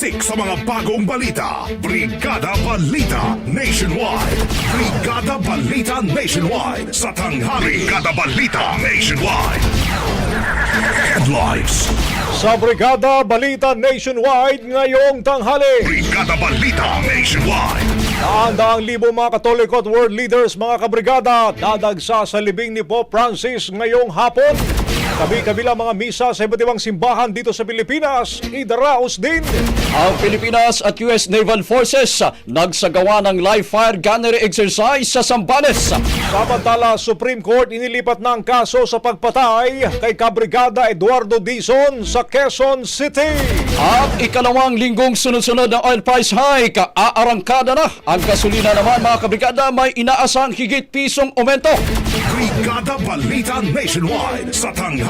Siksik sa mga bagong balita. Brigada Balita Nationwide. Brigada Balita Nationwide sa tanghali. Brigada Balita Nationwide. Headlines. Sa Brigada Balita Nationwide ngayong tanghali. Brigada Balita Nationwide. Daang-daang libo mga Katoliko at world leaders mga kabrigada dadagsa sa libing ni Pope Francis ngayong hapon. Kabi-kabila mga misa sa iba't ibang simbahan dito sa Pilipinas, idaraos din. Ang Pilipinas at US Naval Forces nagsagawa ng live fire gunnery exercise sa Sambales. Samantala, Supreme Court inilipat na ang kaso sa pagpatay kay Kabrigada Eduardo Dizon sa Quezon City. At ikalawang linggong sunod-sunod ng oil price hike, aarangkada na. Ang gasolina naman mga kabrigada may inaasang higit pisong aumento. Brigada Balita Nationwide sa tanghali.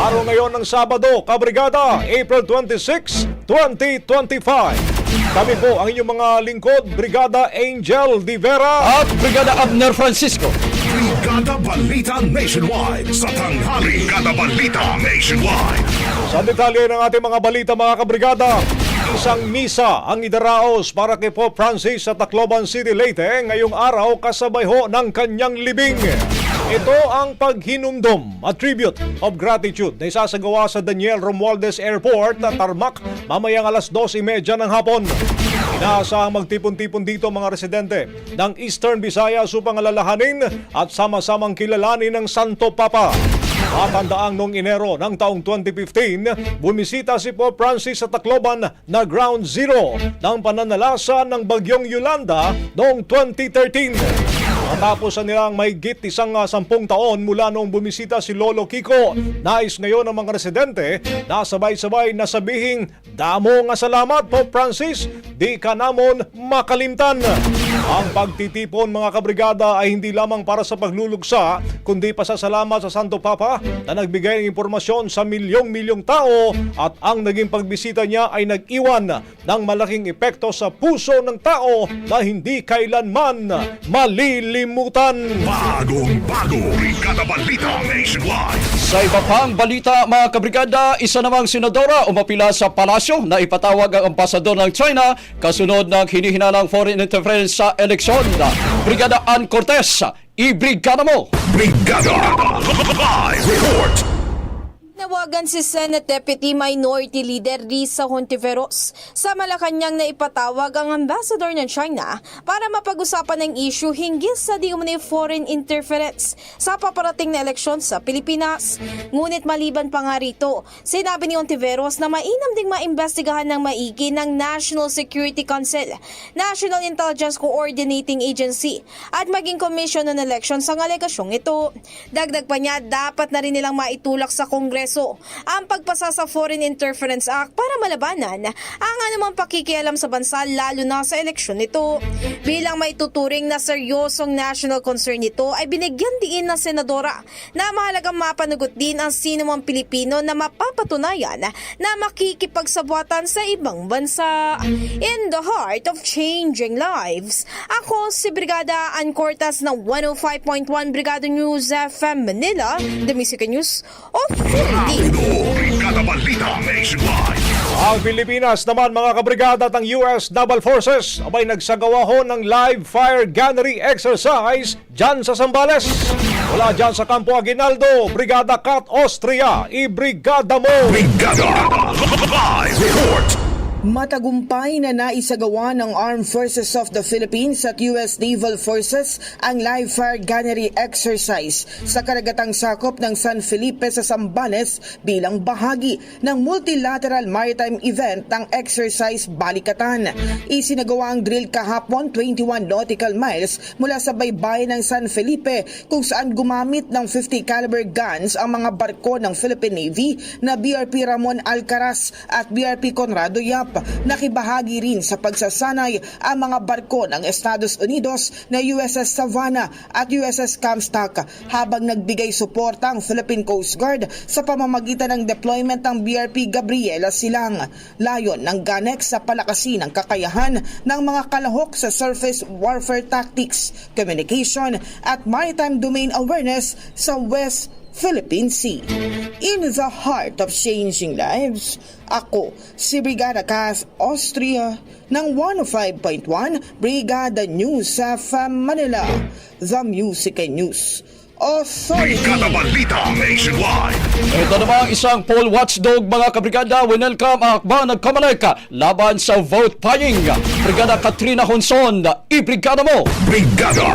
Araw ngayon ng Sabado, Kabrigada, April 26, 2025. Kami po ang inyong mga lingkod, Brigada Angel Di Vera. At Brigada Abner Francisco. Brigada Balita Nationwide sa tanghali. Brigada Balita Nationwide. Sa detalye ng ating mga balita mga kabrigada, isang misa ang idaraos para kay Pope Francis sa Tacloban City Leyte ngayong araw kasabay ho ng kanyang libing. Ito ang paghinumdom, a tribute of gratitude na isasagawa sa Daniel Romualdez Airport at Tarmac mamayang alas 12.30 ng hapon. Inaasahang magtipon-tipon dito mga residente ng Eastern Visayas upang alalahanin at sama-samang kilalanin ng Santo Papa. Matandaang noong Enero ng taong 2015, bumisita si Pope Francis sa Tacloban na ground zero ng pananalasa ng bagyong Yolanda noong 2013. Matapos na nilang may git isang ah, sampung taon mula noong bumisita si Lolo Kiko, nais ngayon ng mga residente na sabay-sabay na sabihing, Damo nga salamat Pope Francis, di ka namon makalimtan. Ang pagtitipon mga kabrigada ay hindi lamang para sa paglulugsa, kundi pasasalamat sa Santo Papa na nagbigay ng impormasyon sa milyong-milyong tao at ang naging pagbisita niya ay nag-iwan ng malaking epekto sa puso ng tao na hindi kailanman malilimutan. Bagong bago. Brigada Balita Nationwide. Sa iba pang balita mga kabrigada, isa namang senadora umapila sa palasyo na ipatawag ang ambasador ng China kasunod ng hinihinalang foreign interference sa eleksyon. Brigada Ann Cortez, ibrigada mo! Brigada. Live report. Nawagan si Senate Deputy Minority Leader Risa Hontiveros sa Malacanang na ipatawag ang ambassador ng China para mapag-usapan ng issue hinggil sa di umano'y foreign interference sa paparating na eleksyon sa Pilipinas. Ngunit maliban pa nga rito, sinabi ni Hontiveros na mainam ding maimbestigahan ng maigi ng National Security Council, National Intelligence Coordinating Agency at maging Commission on Elections ang alegasyong ito. Dagdag pa niya, dapat na rin nilang maitulak sa Kongreso ang pagpasa sa Foreign Interference Act para malabanan ang anumang pakikialam sa bansa lalo na sa eleksyon nito. Bilang may tuturing na seryosong national concern nito ay binigyan diin ng senadora na mahalagang mapanagot din ang sino mang Pilipino na mapapatunayan na makikipagsabuatan sa ibang bansa. In the heart of changing lives, ako si Brigada Ann Cortas ng 105.1 Brigada News FM Manila, The Music News Authority. Brigada Balita Nationwide. Ang Pilipinas naman mga kabrigada at ang US Naval Forces abay nagsagawa ho ng live fire gunnery exercise dyan sa Zambales. Wala dyan sa Campo Aguinaldo, Brigada Cat Austria, i-brigada mo! Brigada. Live report. Matagumpay na naisagawa ng Armed Forces of the Philippines at US Naval Forces ang live fire gunnery exercise sa karagatang sakop ng San Felipe sa Zambales bilang bahagi ng multilateral maritime event ng exercise Balikatan. Isinagawa ang drill kahapon 21 nautical miles mula sa baybayin ng San Felipe kung saan gumamit ng 50 caliber guns ang mga barko ng Philippine Navy na BRP Ramon Alcaraz at BRP Conrado Yap. Nakibahagi rin sa pagsasanay ang mga barko ng Estados Unidos na USS Savannah at USS Comstock habang nagbigay suporta ang Philippine Coast Guard sa pamamagitan ng deployment ng BRP Gabriela Silang. Layon ng GANEX sa palakasin ang kakayahan ng mga kalahok sa surface warfare tactics, communication at maritime domain awareness sa West Philippine Sea. In the heart of changing lives, ako si Brigada Cass Austria ng 105.1 Brigada News sa Manila, The Music and News Authority. Brigada Balita Nationwide. Ito namang isang poll watchdog mga kabrigada, winelcome ang akba ng Kamaleka laban sa vote buying. Brigada Katrina Honson, ibrigada mo! Brigada.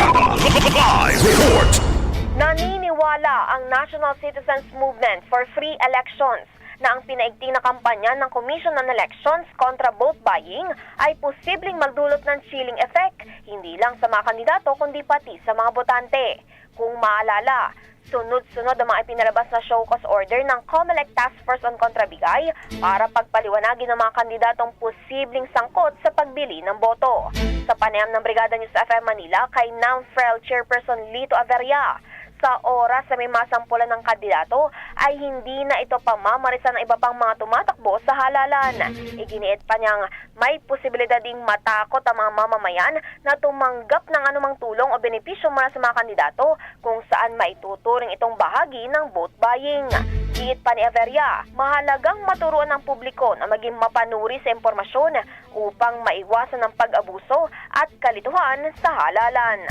Live report. Naniniwala ang National Citizens Movement for Free Elections na ang pinaigting na kampanya ng Commission on Elections kontra vote buying ay posibleng magdulot ng chilling effect, hindi lang sa mga kandidato kundi pati sa mga botante. Kung maalala, Sunod-sunod ang mga ipinalabas na show cause order ng COMELEC Task Force on Contrabigay para pagpaliwanagin ng mga kandidatong posibleng sangkot sa pagbili ng boto. Sa panayam ng Brigada News FM Manila kay NAMFREL Chairperson Lito Averia, sa oras na may masampulan ng kandidato ay hindi na ito pamamarisan ng iba pang mga tumatakbo sa halalan. Iginiit pa niyang may posibilidad ding matakot ang mga mamamayan na tumanggap ng anumang tulong o benepisyo mula sa mga kandidato kung saan maituturing itong bahagi ng vote buying. Giit pa ni Averia, mahalagang maturuan ng publiko na maging mapanuri sa impormasyon upang maiwasan ng pag-abuso at kalituhan sa halalan.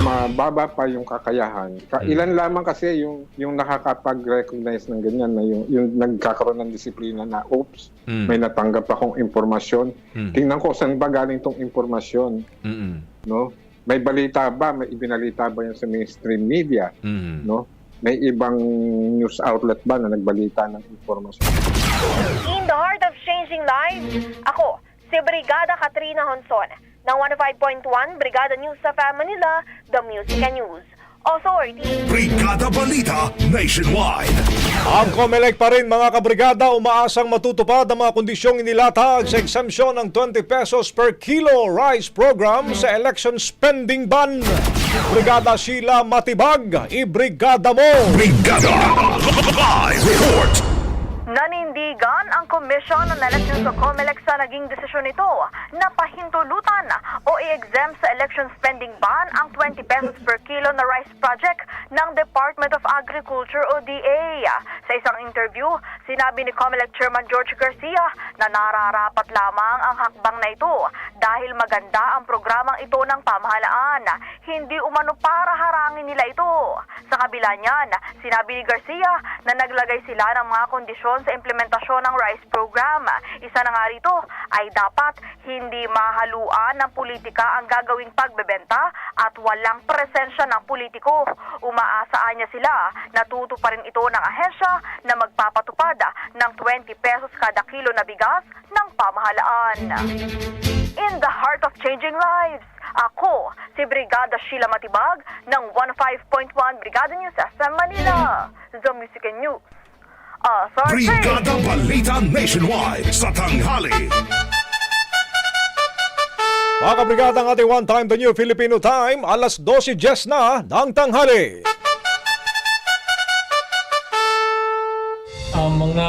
mababa pa yung kakayahan. Ka- ilan lamang kasi yung yung nakakapag-recognize ng ganyan na yung yung nagkakaroon ng disiplina na oops, may natanggap akong impormasyon. Tingnan ko saan ba galing tong impormasyon, no? May balita ba, may ibinalita ba yan sa mainstream media, no? May ibang news outlet ba na nagbalita ng impormasyon? In the heart of changing lives, ako, si Brigada Katrina Honson ng 105.1 Brigada News sa Manila, The Music and News Authority. Brigada Balita Nationwide. Ang COMELEC pa rin mga kabrigada umaasang matutupad ang mga kondisyong inilatag sa exemption ng 20 pesos per kilo rice program sa election spending ban. Brigada Sheila Matibag, ibrigada mo! Brigada Live Report. Nanindigan ang komisyon ng eleksyon sa COMELEC sa naging desisyon nito na pahintulutan o i-exempt sa election spending ban ang 20 pesos per kilo na rice project ng Department of Agriculture o DA. Sa isang interview, sinabi ni COMELEC Chairman George Garcia na nararapat lamang ang hakbang na ito dahil maganda ang programang ito ng pamahalaan. Hindi umano para harangin nila ito. Sa kabila niyan, sinabi ni Garcia na naglagay sila ng mga kondisyon sa implementasyon ng RICE program. Isa na nga rito ay dapat hindi mahaluan ng politika ang gagawing pagbebenta at walang presensya ng politiko. Umaasaan niya sila na tuto pa rin ito ng ahensya na magpapatupad ng 20 pesos kada kilo na bigas ng pamahalaan. In the heart of changing lives, ako, si Brigada Sheila Matibag ng 15.1 Brigada News FM Manila. The Music and News. Authority. Brigada Balita Nationwide sa tanghali. Mga kabrigada ang ating one time the new Filipino time, alas 12.10 na ng tanghali. Ang mga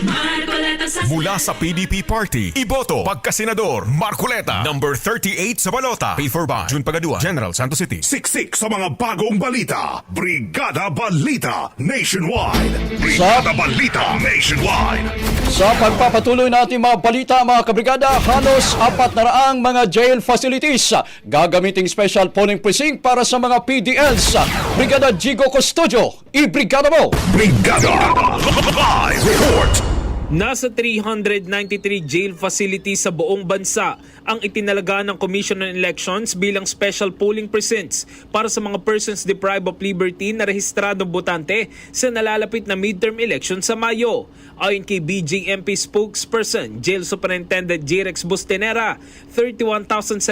Sa Mula sa PDP Party, iboto pagkasenador Marcoleta, number 38 sa balota. Paid for by June Pagadua, General Santos City. Siksik sa mga bagong balita. Brigada Balita Nationwide. Brigada Balita Nationwide. Sa pagpapatuloy na ating mga balita mga kabrigada, halos apat na raang mga jail facilities gagamiting special polling precinct para sa mga PDLs. Brigada Jigo Custodio, i-brigada mo! Brigada Live Report. Nasa 393 jail facilities sa buong bansa ang itinalaga ng Commission on Elections bilang special polling precincts para sa mga persons deprived of liberty na rehistradong botante sa nalalapit na midterm election sa Mayo. Ayon kay BJMP spokesperson, Jail Superintendent Jirex Bustenera, 31,715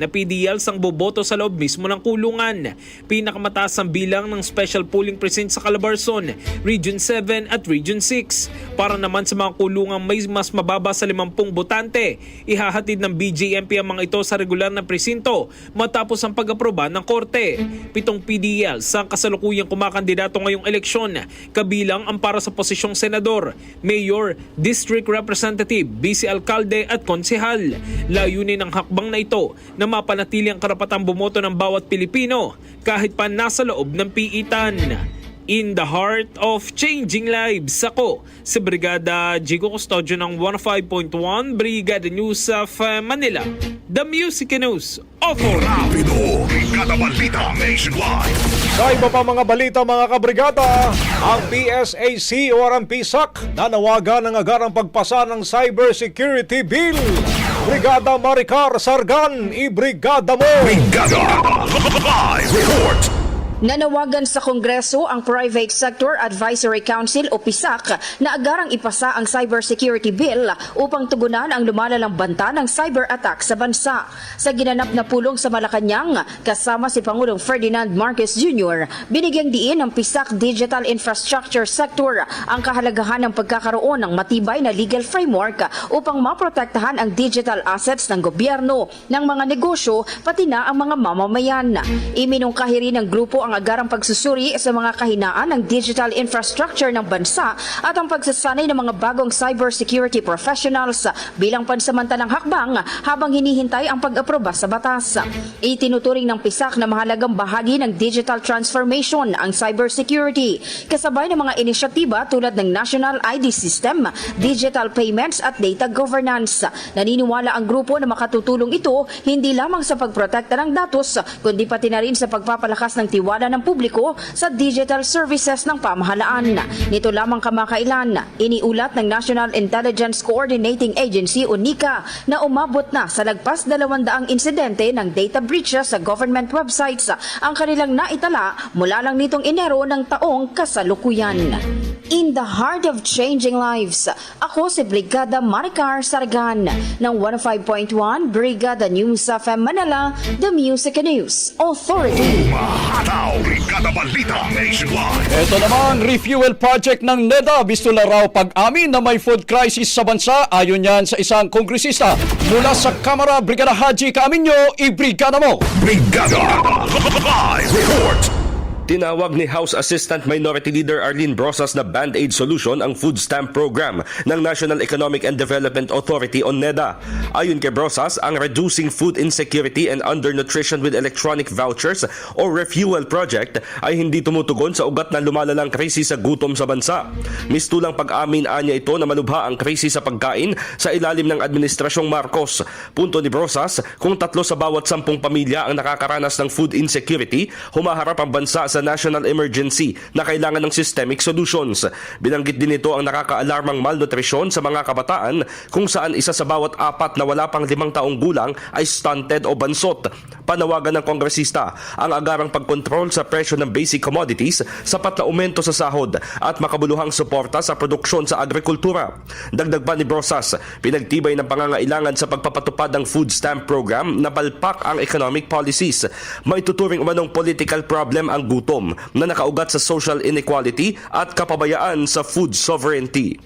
na PDLs ang boboto sa loob mismo ng kulungan. Pinakamataas ang bilang ng special polling precinct sa Calabarzon, Region 7 at Region 6. Para naman sa mga kulungang may mas mababa sa 50 botante, ihahatid ng BJMP ang mga ito sa regular na presinto matapos ang pag-aproba ng korte. Pitong PDL sa kasalukuyang kumakandidato ngayong eleksyon, kabilang ang para sa posisyong senador, mayor, district representative, vice alkalde at konsehal. Layunin ng hakbang na ito na mapanatili ang karapatang bumoto ng bawat Pilipino kahit pa nasa loob ng piitan. In the heart of changing lives. Ako, si Brigada Jigo Custodio ng 105.1 Brigada News of uh, Manila. The Music News Authority. Rapido, Brigada Balita Nationwide. Sa iba pa mga balita mga kabrigada, ang PSAC o ang PSAC nanawagan ng agarang pagpasa ng Cybersecurity Bill. Brigada Maricar Sargan, ibrigada mo! Brigada Live Report. Nanawagan sa Kongreso ang Private Sector Advisory Council o PISAC na agarang ipasa ang Cybersecurity Bill upang tugunan ang lumalalang banta ng cyber attack sa bansa. Sa ginanap na pulong sa Malacanang, kasama si Pangulong Ferdinand Marcos Jr., binigyang diin ng PISAC Digital Infrastructure Sector ang kahalagahan ng pagkakaroon ng matibay na legal framework upang maprotektahan ang digital assets ng gobyerno, ng mga negosyo, pati na ang mga mamamayan. Iminungkahi rin ng grupo ang agarang pagsusuri sa mga kahinaan ng digital infrastructure ng bansa at ang pagsasanay ng mga bagong cybersecurity professionals bilang pansamantalang hakbang habang hinihintay ang pag-aproba sa batas. Itinuturing ng PISAC na mahalagang bahagi ng digital transformation ang cybersecurity kasabay ng mga inisyatiba tulad ng National ID System, digital payments at data governance. Naniniwala ang grupo na makatutulong ito hindi lamang sa pagprotekta ng datos kundi pati na rin sa pagpapalakas ng tiwala ng publiko sa digital services ng pamahalaan. Nito lamang kamakailan, iniulat ng National Intelligence Coordinating Agency o NICA na umabot na sa lagpas 200 insidente ng data breaches sa government websites ang kanilang naitala mula lang nitong Enero ng taong kasalukuyan. In the heart of changing lives, ako si Brigada Maricar Sargan ng 105.1 Brigada News of Manila, The Music News Authority. Mahataw, Brigada Balita Nationwide. Ito namang refuel project ng NEDA. Na raw pag-amin na may food crisis sa bansa. Ayon yan sa isang kongresista. Mula sa Kamara, Brigada Haji Kaaminyo, ibrigada mo! Brigada Live Report. Tinawag ni House Assistant Minority Leader Arlene Brosas na Band-Aid solution ang food stamp program ng National Economic and Development Authority o NEDA. Ayon kay Brosas, ang Reducing Food Insecurity and Undernutrition with Electronic Vouchers o Refuel Project ay hindi tumutugon sa ugat na lumalalang krisis sa gutom sa bansa. Mistulang pag-amin anya ito na malubha ang krisis sa pagkain sa ilalim ng Administrasyong Marcos. Punto ni Brosas, kung tatlo sa bawat sampung pamilya ang nakakaranas ng food insecurity, humaharap ang bansa sa national emergency na kailangan ng systemic solutions. Binanggit din ito ang nakakaalarmang malnutrisyon sa mga kabataan kung saan isa sa bawat apat na wala pang limang taong gulang ay stunted o bansot. Panawagan ng kongresista ang agarang pagkontrol sa presyo ng basic commodities, sapat na aumento sa sahod at makabuluhang suporta sa produksyon sa agrikultura. Dagdag pa ni Brosas, pinagtibay ng pangangailangan sa pagpapatupad ng food stamp program na palpak ang economic policies. Maituturing umanong political problem ang gutom na nakaugat sa social inequality at kapabayaan sa food sovereignty.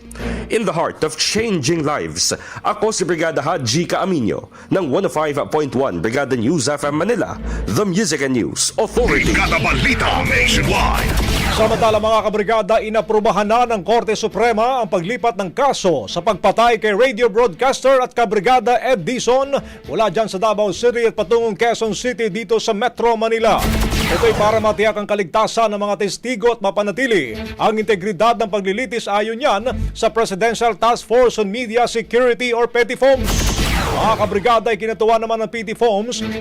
In the heart of changing lives, ako si Brigada Haji Kaaminyo ng 105.1 Brigada News FM Manila, The Music and News Authority. Brigada Balita Nationwide. Samantala mga kabrigada, inaprubahan na ng Korte Suprema ang paglipat ng kaso sa pagpatay kay radio broadcaster at kabrigada Ed Dizon mula dyan sa Davao City at patungong Quezon City dito sa Metro Manila. Ito'y para matiyak ang kaligtasan ng mga testigo at mapanatili ang integridad ng paglilitis ayon yan sa Presidential Task Force on Media Security or PETIFOMS. Mga kabrigada ay kinatuwa naman ng PT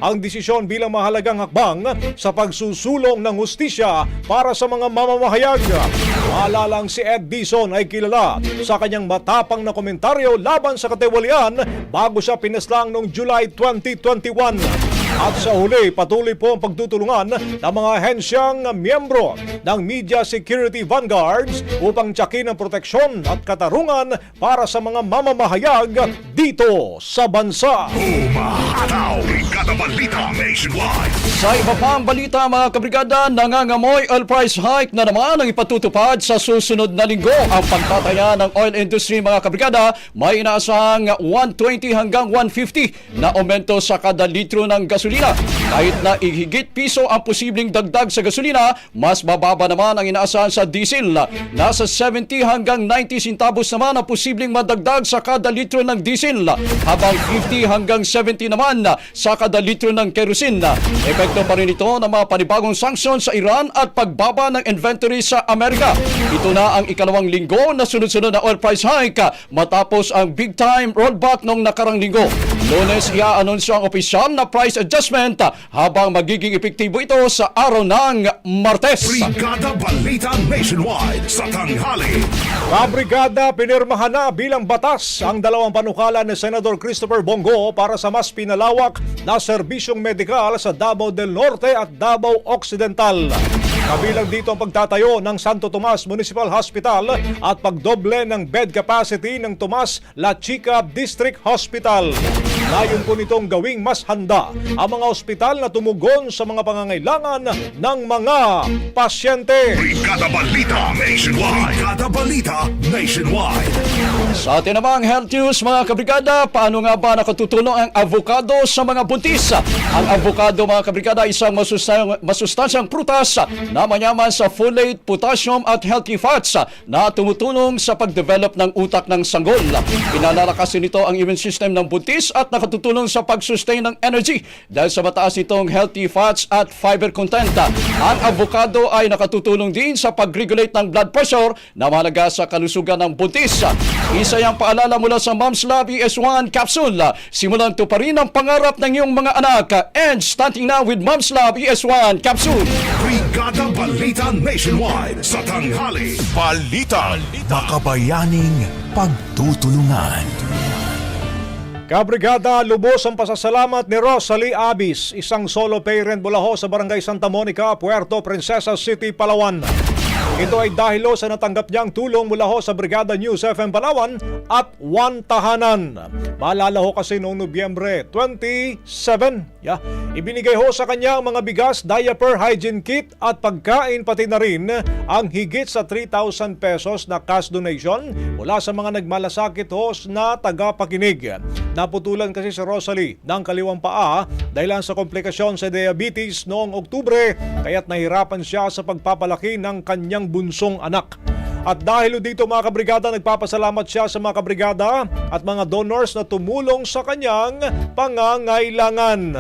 ang desisyon bilang mahalagang hakbang sa pagsusulong ng hustisya para sa mga mamamahayag. Maalalang si Ed Dizon ay kilala sa kanyang matapang na komentaryo laban sa katiwalian bago siya pinaslang noong July 2021. At sa huli, patuloy po ang pagtutulungan ng mga hensyang miyembro ng Media Security Vanguards upang tiyakin ang proteksyon at katarungan para sa mga mamamahayag dito sa bansa. Mahataw, Brigada Balita Nationwide. Sa iba pang balita mga kabrigada, nangangamoy oil price hike na naman ang ipatutupad sa susunod na linggo. Ang pagtataya ng oil industry mga kabrigada, may inaasahang 120 hanggang 150 na aumento sa kada litro ng gasolina. Kahit na ihigit piso ang posibleng dagdag sa gasolina, mas mababa naman ang inaasahan sa diesel. Nasa 70 hanggang 90 centavos naman ang posibleng madagdag sa kada litro ng diesel. habang 50 hanggang 70 naman sa kada litro ng kerosene. Epekto pa rin ito ng mga panibagong sanksyon sa Iran at pagbaba ng inventory sa Amerika. Ito na ang ikalawang linggo na sunod-sunod na oil price hike matapos ang big time rollback noong nakarang linggo. Lunes, ia-anunsyo ang opisyal na price adjustment habang magiging epektibo ito sa araw ng Martes. Brigada Balita Nationwide sa tanghali. Kabrigada pinirmahan na bilang batas ang dalawang panukala ni Senador Christopher Bongo para sa mas pinalawak na serbisyong medikal sa Davao del Norte at Davao Occidental. Kabilang dito ang pagtatayo ng Santo Tomas Municipal Hospital at pagdoble ng bed capacity ng Tomas La Chica District Hospital. Layon po nitong gawing mas handa ang mga ospital na tumugon sa mga pangangailangan ng mga pasyente. Brigada Balita Nationwide. Brigada Balita Nationwide. Sa atin namang health news mga kabrigada, paano nga ba nakatutulong ang avocado sa mga buntis? Ang avocado mga kabrigada isang masustansyang, masustansyang prutas na mayaman sa folate, potassium at healthy fats na tumutulong sa pagdevelop ng utak ng sanggol. Pinalalakas nito ang immune system ng buntis at nakatutulong sa pag-sustain ng energy dahil sa mataas nitong healthy fats at fiber content. Ang avocado ay nakatutulong din sa pag-regulate ng blood pressure na mahalaga sa kalusugan ng buntis. Isa yung paalala mula sa Mom's Love ES1 capsule. Simulan to pa rin ang pangarap ng iyong mga anak. And starting now with Mom's Love ES1 capsule. Brigada Balita Nationwide sa tanghali. Balita. Makabayaning pagtutulungan. Kabrigada, lubos ang pasasalamat ni Rosalie Abis, isang solo parent mula ho sa Barangay Santa Monica, Puerto Princesa City, Palawan. Ito ay dahil sa natanggap niyang tulong mula ho sa Brigada News FM Palawan at One Tahanan. Maalala ho kasi noong Nobyembre 27, yeah, ibinigay ho sa kanya ang mga bigas, diaper, hygiene kit at pagkain pati na rin ang higit sa 3,000 pesos na cash donation mula sa mga nagmalasakit ho na tagapakinig. Naputulan kasi si Rosalie ng kaliwang paa dahil sa komplikasyon sa diabetes noong Oktubre kaya't nahirapan siya sa pagpapalaki ng kanyang bunsong anak. At dahil dito mga kabrigada, nagpapasalamat siya sa mga kabrigada at mga donors na tumulong sa kanyang pangangailangan.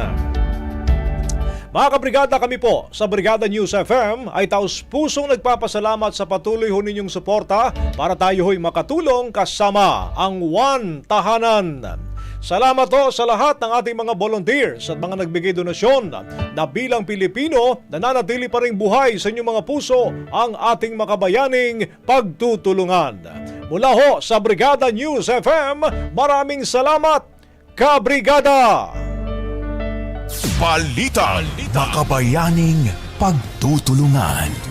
Mga kabrigada kami po sa Brigada News FM ay taos pusong nagpapasalamat sa patuloy ho ninyong suporta para tayo ho'y makatulong kasama ang One Tahanan. Salamat ho sa lahat ng ating mga volunteers at mga nagbigay donasyon na bilang Pilipino nananatili pa rin buhay sa inyong mga puso ang ating makabayaning pagtutulungan. Mula ho sa Brigada News FM, maraming salamat, Kabrigada! Balita. Makabayaning pagtutulungan.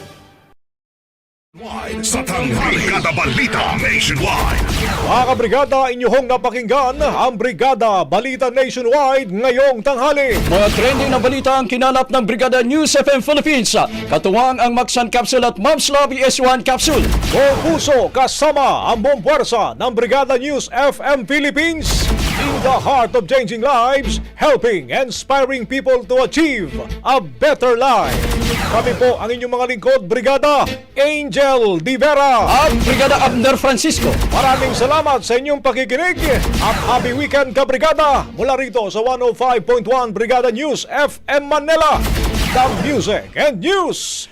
Sa tanghali. Brigada Balita Nationwide. Mga kabrigada, inyong napakinggan ang Brigada Balita Nationwide ngayong tanghali. Mga trending na balita ang kinalap ng Brigada News FM Philippines. Katuwang ang Maxan Capsule at Mom's Love S1 Capsule. Puso kasama ang buong puwersa ng Brigada News FM Philippines in the heart of changing lives, helping and inspiring people to achieve a better life. Kami po ang inyong mga lingkod, Brigada Angel Di Vera. At Brigada Abner Francisco. Maraming salamat sa inyong pakikinig at happy weekend ka Brigada mula rito sa 105.1 Brigada News FM Manila. The Music and News